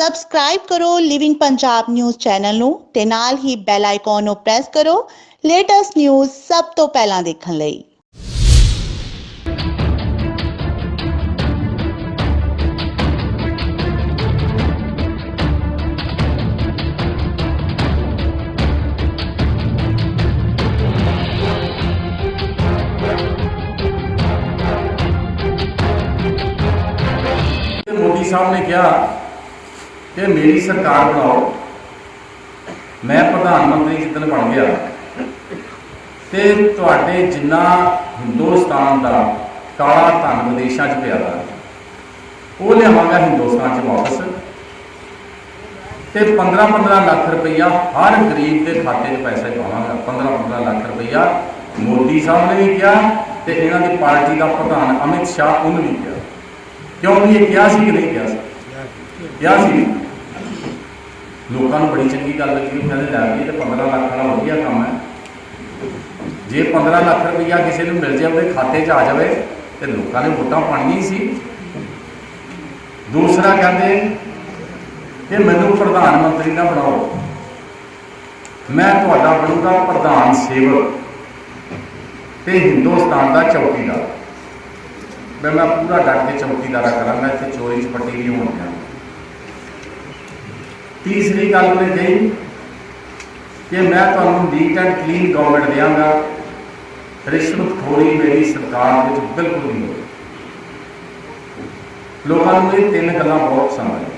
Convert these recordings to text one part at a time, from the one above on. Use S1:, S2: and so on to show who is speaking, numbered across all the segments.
S1: Subscribe ਕਰੋ living Punjab news channel ਨੂੰ ਤੇ ਨਾਲ ਹੀ ਬੈਲ ਆਈਕਨ ਨੂੰ ਪ੍ਰੈਸ ਕਰੋ ਲੇਟੈਸਟ ਨਿਊਜ਼ ਸਭ ਤੋਂ ਪਹਿਲਾਂ ਦੇਖਣ ਲਈ।
S2: ਮੋਦੀ ਸਾਹਿਬ ਨੇ ਕਿਹਾ ਕਿ ਮੇਰੀ ਸਰਕਾਰ ਬਣਾਓ। ਮੈਂ ਪ੍ਰਧਾਨ ਮੰਤਰੀ ਜਿੱਦਣ ਬਣ ਗਿਆ। ਤੇ ਤੁਹਾਡੇ ਜਿੰਨਾ ਹਿੰਦੁਸਤਾਨ ਦਾ ਕਾਲਾ ਧਨ ਵਿਦੇਸ਼ਾਂ 'ਚ ਪਿਆ ਦਾ ਉਹ ਲਿਆਵਾਂਗਾ ਹਿੰਦੁਸਤਾਨ 'ਚ ਵਾਪਸ। ਤੇ 15-15 ਲੱਖ ਰੁਪਈਆ ਹਰ ਗਰੀਬ ਦੇ ਖਾਤੇ 'ਚ ਪੈਸੇ ਪਾਵਾਂਗਾ। 15-15 ਲੱਖ ਰੁਪਈਆ ਮੋਦੀ ਸਾਹਿਬ ਨੇ ਵੀ ਕਿਹਾ ਤੇ ਇਹਨਾਂ ਦੀ ਪਾਰਟੀ ਦਾ ਪ੍ਰਧਾਨ ਅਮਿਤ ਸ਼ਾਹ ਉਹਨੇ ਵੀ ਕਿਹਾ। ਕਿਉਂਕਿ ਇਹ ਕਿਹਾ ਸੀ ਕਿ ਨਹੀਂ ਕਿਹਾ ਸੀ? ਕਿਹਾ ਸੀ। ਲੋਕਾਂ ਨੂੰ ਬੜੀ ਚੰਗੀ ਗੱਲ ਲੱਗੀ ਉਹ ਕਹਿੰਦੇ ਲੈ ਵੀ ਇਹ ਤਾਂ 15 ਲੱਖ ਦਾ ਵਧੀਆ ਕੰਮ ਹੈ। ਜੇ 15 ਲੱਖ ਰੁਪਈਆ ਕਿਸੇ ਨੂੰ ਮਿਲ ਜਾਵੇ, ਖਾਤੇ 'ਚ ਆ ਜਾਵੇ, ਤੇ ਲੋਕਾਂ ਨੇ ਵੋਟਾਂ ਪਾਣੀਆਂ ਹੀ ਸੀ। ਦੂਸਰਾ ਕਹਿੰਦੇ, ਕਿ ਮੈਨੂੰ ਪ੍ਰਧਾਨ ਮੰਤਰੀ ਨਾ ਬਣਾਓ। ਮੈਂ ਤੁਹਾਡਾ ਬਣੂੰਗਾ ਪ੍ਰਧਾਨ ਸੇਵਕ ਤੇ ਹਿੰਦੁਸਤਾਨ ਦਾ ਚੌਕੀਦਾਰ। ਮੈਂ ਮੈਂ ਪੂਰਾ ਡਟ ਕੇ ਚੌਕੀਦਾਰਾ ਮੈਂ ਇੱਥੇ ਚੋਰੀ ਚਪੱਟੀ ਨਹੀਂ ਹੋਣ ਤੀਸਰੀ ਗੱਲ ਉਹਨੇ ਕਹੀ ਕਿ ਮੈਂ ਤੁਹਾਨੂੰ ਨੀਟ ਐਂਡ ਕਲੀਨ ਗਵਰਨਮੈਂਟ ਦਿਆਂਗਾ। ਰਿਸ਼ਵਤਖੋਰੀ ਮੇਰੀ ਸਰਕਾਰ ਵਿੱਚ ਬਿਲਕੁਲ ਨਹੀਂ ਹੋਈ। ਲੋਕਾਂ ਨੂੰ ਇਹ ਤਿੰਨ ਗੱਲਾਂ ਬਹੁਤ ਪਸੰਦ ਆਈਆਂ।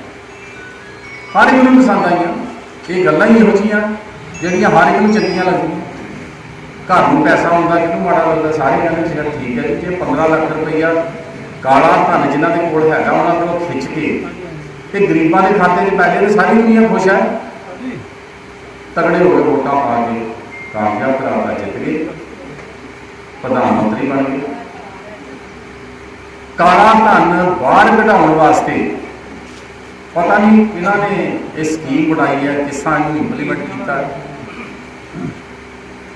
S2: ਹਰ ਇੱਕ ਨੂੰ ਪਸੰਦ ਆਈਆਂ। ਇਹ ਗੱਲਾਂ ਹੀ ਇਹੋ ਜਿਹੀਆਂ ਜਿਹੜੀਆਂ ਹਰ ਇੱਕ ਨੂੰ ਚੰਗੀਆਂ ਲੱਗਦੀਆਂ। ਘਰ ਨੂੰ ਪੈਸਾ ਹੁੰਦਾ ਕਿਹਨੂੰ ਮਾੜਾ ਲੱਗਦਾ, ਸਾਰੇ ਕਹਿੰਦੇ ਚਲੋ ਠੀਕ ਹੈ ਜੀ, ਜੇ 15 ਲੱਖ ਰੁਪਈਆ ਕਾਲਾ ਧਨ ਜਿਨ੍ਹਾਂ ਦੇ ਕੋਲ ਹੈਗਾ, ਉਹਨਾਂ ਕੋਲੋਂ ਖਿੱਚ ਕੇ ਤੇ ਗਰੀਬਾਂ ਦੇ ਖਾਤੇ 'ਚ ਪੈਸੇ ਤੇ ਸਾਰੀ ਦੁਨੀਆ ਖੁਸ਼ ਹੈ ਤਗੜੇ ਹੋ ਕੇ ਵੋਟਾਂ ਪਾ ਕੇ ਕਾਮਯਾਬ ਕਰਾਤਾ ਜਿੱਤ ਗਏ। ਪ੍ਰਧਾਨ ਮੰਤਰੀ ਬਣ ਗਏ। ਕਾਲਾ ਧਨ ਬਾਹਰ ਕਢਾਉਣ ਵਾਸਤੇ ਪਤਾ ਨਹੀਂ ਇਹਨਾਂ ਨੇ ਇਹ ਸਕੀਮ ਬਣਾਈ ਹੈ ਕਿਸਾਂ ਨੂੰ ਇੰਪਲੀਮੈਂਟ ਕੀਤਾ। ਹੈ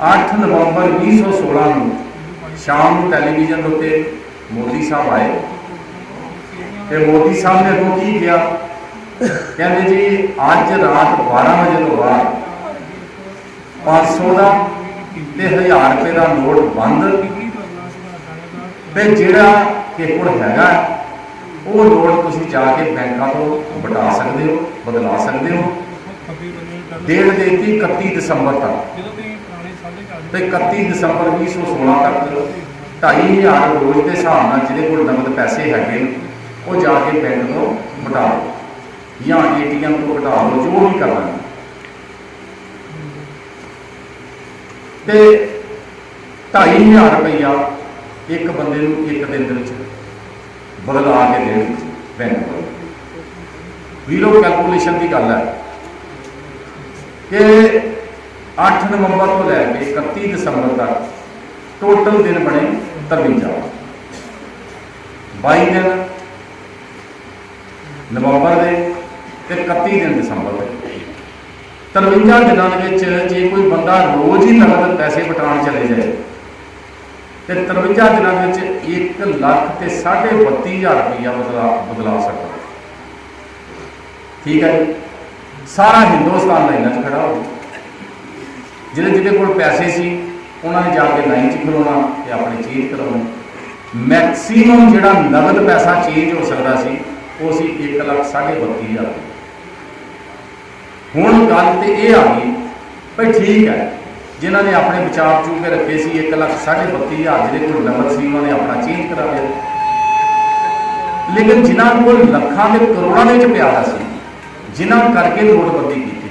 S2: 8 ਨਵੰਬਰ 2016 ਨੂੰ ਸ਼ਾਮ ਨੂੰ ਟੈਲੀਵਿਜ਼ਨ ਉੱਤੇ ਮੋਦੀ ਸਾਹਿਬ ਆਏ। ਤੇ ਮੋਦੀ ਸਾਹਿਬ ਨੇ ਅੱਗੋਂ ਕੀ ਕਿਹਾ? ਕਹਿੰਦੇ ਜੀ ਅੱਜ ਰਾਤ 12 ਵਜੇ ਤੋਂ ਬਾਅਦ 500 ਦਾ ਤੇ 1000 ਰੁਪਏ ਦਾ ਨੋਟ ਬੰਦ। ਤੇ ਜਿਹੜਾ ਕਿ ਕੋਲ ਹੈਗਾ ਉਹ ਨੋਟ ਤੁਸੀਂ ਜਾ ਕੇ ਬੈਂਕਾਂ ਤੋਂ ਵਟਾ ਸਕਦੇ ਹੋ ਬਦਲਾ ਸਕਦੇ ਹੋ। ਡੇਟ ਦੇਤੀ 31 ਦਸੰਬਰ ਤੱਕ। ਤੇ 31 ਦਸੰਬਰ 2016 ਤੱਕ 2500 ਰੋਜ਼ ਦੇ ਹਿਸਾਬ ਨਾਲ ਜਿਹਦੇ ਕੋਲ ਨਗਦ ਪੈਸੇ ਹੈਗੇ ਨੇ, ਉਹ ਜਾ ਕੇ ਬੈਂਕ ਤੋਂ ਵਟਾ ਲਓ। ਜਾਂ ਏਟੀਐਮ ਤੋਂ ਵਟਾ ਲਓ, ਜੋ ਵੀ ਕਰਨਾ। ਹੈ। ਤੇ 2500 ਰੁਪਈਆ ਇੱਕ ਬੰਦੇ ਨੂੰ ਇੱਕ ਦਿਨ ਦੇ ਵਿੱਚ ਬਦਲਾ ਕੇ ਦੇਣ ਬੈਂਕ ਤੋਂ ਵੀਰੋ ਕੈਲਕੂਲੇਸ਼ਨ ਦੀ ਗੱਲ ਹੈ ਕਿ 8 ਨਵੰਬਰ ਤੋਂ ਲੈ ਕੇ 31 ਦਸੰਬਰ ਤੱਕ ਟੋਟਲ ਦਿਨ ਬਣੇ 53 22 ਦਿਨ ਨਵੰਬਰ ਦੇ ਤੇ 31 ਦਿਨ ਦਸੰਬਰ ਦੇ। 53 ਦਿਨਾਂ ਦੇ ਵਿੱਚ ਜੇ ਕੋਈ ਬੰਦਾ ਰੋਜ਼ ਹੀ ਨਗਦ ਪੈਸੇ ਵਟਾਉਣ ਚਲੇ ਜਾਏ, ਤੇ 53 ਦਿਨਾਂ ਦੇ ਵਿੱਚ 1 ਲੱਖ ਤੇ 32000 ਰੁਪਈਆ ਬਦਲਾ ਬਦਲਾ ਸਕਦਾ। ਠੀਕ ਹੈ ਜੀ? ਸਾਰਾ ਹਿੰਦੁਸਤਾਨ ਲਾਈਨਾਂ 'ਚ ਖੜਾ ਹੋ ਜਿਹੜੇ ਜਿਹਦੇ ਕੋਲ ਪੈਸੇ ਸੀ, ਉਹਨਾਂ ਨੇ ਜਾ ਕੇ ਲਾਈਨ 'ਚ ਖਲੋਣਾ ਤੇ ਆਪਣੇ ਚੇਂਜ ਕਰਾਉਣਾ ਮੈਕਸਿਮਮ ਜਿਹੜਾ ਨਗਦ ਪੈਸਾ ਚੇਂਜ ਹੋ ਸਕਦਾ ਸੀ ਉਹ ਸੀ 1 ਲੱਖ 32000 ਹੁਣ ਗੱਲ ਤੇ ਇਹ ਆ ਗਈ ਭਈ ਠੀਕ ਹੈ, ਜਿਨ੍ਹਾਂ ਨੇ ਆਪਣੇ ਵਿਚਾਰ ਚੂ ਕੇ ਰੱਖੇ ਸੀ 1 ਲੱਖ 32000 ਜਿਹਦੇ ਕੋਲ ਨਗਦ ਸੀ, ਉਹਨਾਂ ਨੇ ਆਪਣਾ ਚੇਂਜ ਕਰਾ ਲਿਆ। ਲੇਕਿਨ ਜਿਨ੍ਹਾਂ ਕੋਲ ਲੱਖਾਂ ਦੇ ਕਰੋੜਾਂ ਦੇ ਵਿੱਚ ਪਿਆਰਾ ਸੀ, ਜਿਨ੍ਹਾਂ ਕਰਕੇ ਨੋਟਬੰਦੀ ਕੀਤੀ।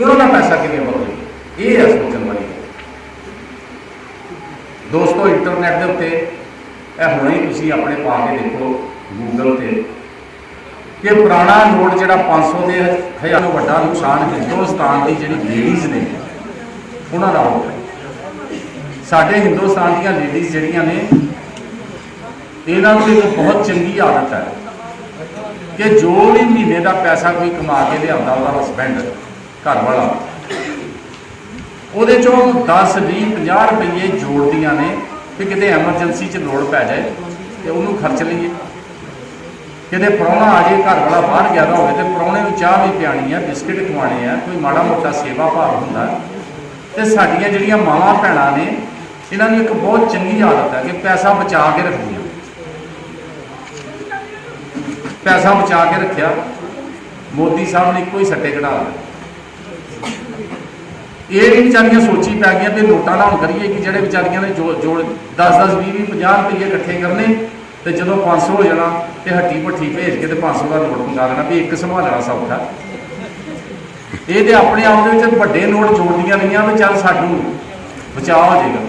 S2: ਉਹਨਾਂ ਦਾ ਪੈਸਾ ਕਿਵੇਂ ਬਦਲੇ ਇਹ ਹੈ ਸੋਚਣ ਵਾਲੀ ਗੱਲ। ਦੋਸਤੋ, ਇੰਟਰਨੈਟ ਦੇ ਉੱਤੇ ਇਹ ਹੁਣੇ ਤੁਸੀਂ ਆਪਣੇ ਪਾ ਕੇ ਦੇਖੋ ਗੂਗਲ ਤੇ ਕਿ ਪੁਰਾਣਾ ਨੋਟ ਜਿਹੜਾ 500 ਦੇ ਹਜ਼ਾਰ ਤੋਂ ਵੱਡਾ ਨੁਕਸਾਨ ਹਿੰਦੁਸਤਾਨ ਦੀ ਜਿਹੜੀ ਲੇਡੀਜ਼ ਨੇ, ਉਹਨਾਂ ਦਾ ਹੋ ਸਾਡੇ ਹਿੰਦੁਸਤਾਨ ਦੀਆਂ ਲੇਡੀਜ਼ ਜਿਹੜੀਆਂ ਨੇ, ਇਹਨਾਂ ਨੂੰ ਇੱਕ ਬਹੁਤ ਚੰਗੀ ਆਦਤ ਹੈ ਕਿ ਜੋ ਵੀ ਮਹੀਨੇ ਦਾ ਪੈਸਾ ਕੋਈ ਕਮਾ ਕੇ ਲਿਆਉਂਦਾ ਉਹਦਾ ਹਸਬੈਂਡ ਘਰ ਵਾਲਾ ਉਹਦੇ ਚੋਂ 10 20 50 ਰੁਪਏ ਜੋੜਦੀਆਂ ਨੇ ਕਿ ਕਿਤੇ ਐਮਰਜੈਂਸੀ 'ਚ ਲੋੜ ਪੈ ਜਾਏ ਤੇ ਉਹਨੂੰ ਖਰਚ ਲਈਏ। ਕਿਤੇ ਪ੍ਰਾਹੁਣਾ ਆ ਜੇ, ਘਰ ਵਾਲਾ ਬਾਹਰ ਗਿਆ ਦਾ ਹੋਵੇ ਤੇ ਪ੍ਰਾਹੁਣੇ ਨੂੰ ਚਾਹ ਵੀ ਪਿਆਣੀ ਆ, ਬਿਸਕਿਟ ਖਵਾਣੇ ਆ, ਕੋਈ ਮਾੜਾ ਮੋਟਾ ਸੇਵਾ ਭਾਵ ਹੁੰਦਾ। ਤੇ ਸਾਡੀਆਂ ਜਿਹੜੀਆਂ ਮਾਵਾਂ ਭੈਣਾਂ ਨੇ, ਇਹਨਾਂ ਨੂੰ ਇੱਕ ਬਹੁਤ ਚੰਗੀ ਆਦਤ ਹੈ ਕਿ ਪੈਸਾ ਬਚਾ ਕੇ ਰੱਖਦੀਆਂ ਪੈਸਾ ਬਚਾ ਕੇ ਰੱਖਿਆ, ਮੋਦੀ ਸਾਹਿਬ ਨੇ ਇੱਕੋ ਹੀ ਸੱਟੇ ਕਢਾ ਲਏ। ਇਹ ਵੀ ਵਿਚਾਰੀਆਂ ਸੋਚੀ ਪੈ ਗਈਆਂ ਵੀ ਨੋਟਾਂ ਨਾਲ ਕਰੀਏ ਕਿ ਜਿਹੜੇ ਵਿਚਾਰੀਆਂ ਨੇ ਜੋ ਜੋੜ 10 10 20 20 50 ਰੁਪਏ ਇਕੱਠੇ ਕਰਨੇ ਤੇ ਜਦੋਂ 500 ਹੋ ਜਾਣਾ ਤੇ ਹੱਟੀ ਭੱਠੀ ਭੇਜ ਕੇ ਤੇ 500 ਦਾ ਨੋਟ ਮੰਗਾ ਲੈਣਾ ਵੀ ਇੱਕ ਸੰਭਾਲਣਾ ਸੌਖਾ ਇਹ ਤੇ ਆਪਣੇ ਆਪ ਦੇ ਵਿੱਚ ਵੱਡੇ ਨੋਟ ਜੋੜਦੀਆਂ ਰਹੀਆਂ ਵੀ ਚੱਲ ਸਾਨੂੰ ਬਚਾਅ ਹੋ ਜਾਏਗਾ।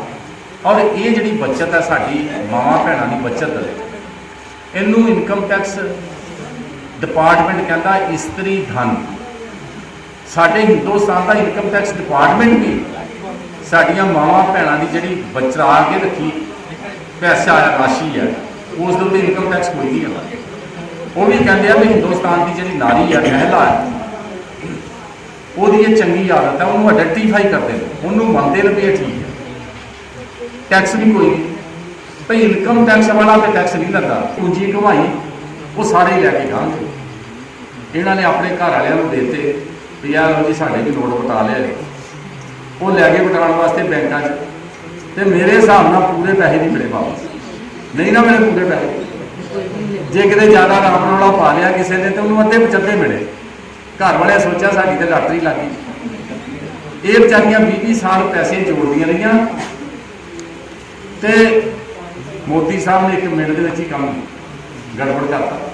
S2: ਔਰ ਇਹ ਜਿਹੜੀ ਬੱਚਤ ਹੈ ਸਾਡੀ, ਮਾਵਾਂ ਭੈਣਾਂ ਦੀ ਬੱਚਤ ਇਹਨੂੰ ਇਨਕਮ ਟੈਕਸ ਡਿਪਾਰਟਮੈਂਟ ਕਹਿੰਦਾ ਇਸਤਰੀ ਧਨ। ਸਾਡੇ ਹਿੰਦੁਸਤਾਨ ਦਾ ਇਨਕਮ ਟੈਕਸ ਡਿਪਾਰਟਮੈਂਟ ਵੀ ਸਾਡੀਆਂ ਮਾਵਾਂ ਭੈਣਾਂ ਦੀ ਜਿਹੜੀ ਬਚਾ ਕੇ ਰੱਖੀ ਪੈਸਾ ਰਾਸ਼ੀ ਹੈ। ਉਸ ਦੇ ਉੱਤੇ ਇਨਕਮ ਟੈਕਸ ਕੋਈ ਨਹੀਂ ਹੈ ਉਹ ਵੀ ਕਹਿੰਦੇ ਆ ਵੀ ਹਿੰਦੁਸਤਾਨ ਦੀ ਜਿਹੜੀ ਨਾਰੀ ਹੈ ਮਹਿਲਾ ਹੈ ਉਹਦੀ ਇਹ ਚੰਗੀ ਆਦਤ ਹੈ ਉਹਨੂੰ ਆਇਡੈਂਟੀਫਾਈ ਕਰਦੇ ਨੇ ਉਹਨੂੰ ਮੰਨਦੇ ਨੇ ਵੀ ਇਹ ਠੀਕ ਹੈ ਟੈਕਸ ਵੀ ਕੋਈ ਨਹੀਂ। ਭਈ ਇਨਕਮ ਟੈਕਸ ਵਾਲਾ ਤੇ ਟੈਕਸ ਨਹੀਂ ਲੱਗਦਾ ਪੂੰਜੀ ਕਮਾਈ ਉਹ ਸਾਰੇ ਲੈ ਕੇ ਜਾਣਗੇ ਇਹਨਾਂ ਨੇ ਆਪਣੇ ਘਰ ਵਾਲਿਆਂ ਨੂੰ ਦੇਤੇ ਵੀ ਆਹ ਲਓ ਜੀ, ਸਾਡੇ ਵੀ ਨੋਟ ਬਟਾ ਲਿਆ ਉਹ ਲੈ ਕੇ ਬਟਾਉਣ ਵਾਸਤੇ ਬੈਂਕਾਂ 'ਚ। ਤੇ ਮੇਰੇ ਹਿਸਾਬ ਨਾਲ ਪੂਰੇ ਪੈਸੇ ਨਹੀਂ ਮਿਲੇ ਵਾਪਸ। ਨਹੀਂ ਨਾ ਮੇਰੇ ਪੂਰੇ ਪੈਸੇ। ਜੇ ਕਿਤੇ ਜ਼ਿਆਦਾ ਰਾਮ ਰੌਲਾ ਪਾ ਲਿਆ ਕਿਸੇ ਨੇ, ਤੇ ਉਹਨੂੰ ਅੱਧੇ ਪਚੱਧੇ ਮਿਲੇ। ਘਰ ਵਾਲਿਆਂ ਸੋਚਿਆ ਸਾਡੀ ਤੇ ਲਾਟਰੀ ਲੱਗ ਗਈ। ਇਹ ਵਿਚਾਰੀਆਂ 20 ਸਾਲ ਪੈਸੇ ਜੋੜਦੀਆਂ ਰਹੀਆਂ। ਤੇ ਮੋਦੀ ਸਾਹਿਬ ਨੇ ਇੱਕ ਮਿੰਟ ਦੇ ਵਿੱਚ ਹੀ ਕੰਮ ਗੜਬੜ ਕਰਤਾ।